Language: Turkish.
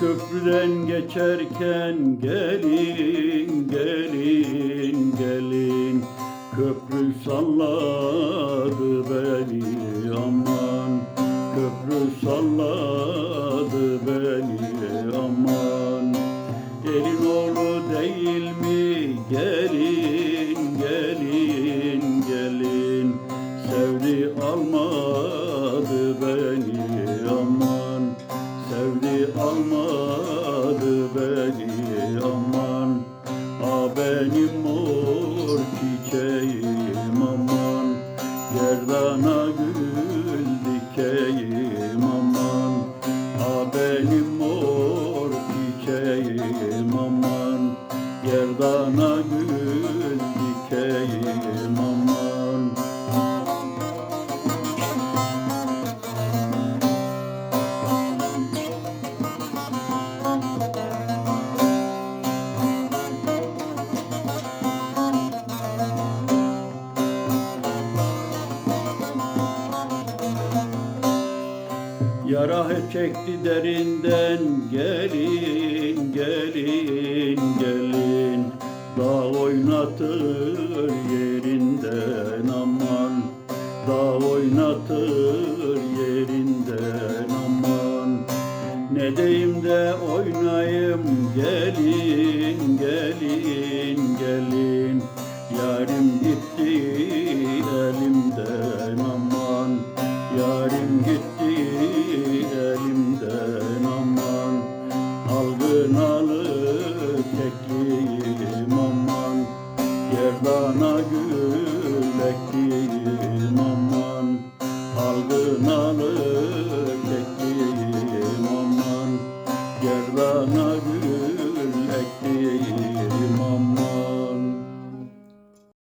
Köprüden geçerken gelin gelin gelin. Köprü salladı beni aman. Köprü salladı beni aman. Elin oğlu değil mi? Gelin gelin gelin. Sevdi almadı almadı beni aman A benim mor çiçeğim aman. Gerdana gül dikeyim aman A benim mor çiçeğim aman. Gerdana gül dikeyim aman Yara çekti derinden gelin gelin gelin. Dağ oynatır yerinden aman. Dağ oynatır yerinden aman. Ne deyim de oynayayım gelin gelin gelin tekliyim aman Yerdana gül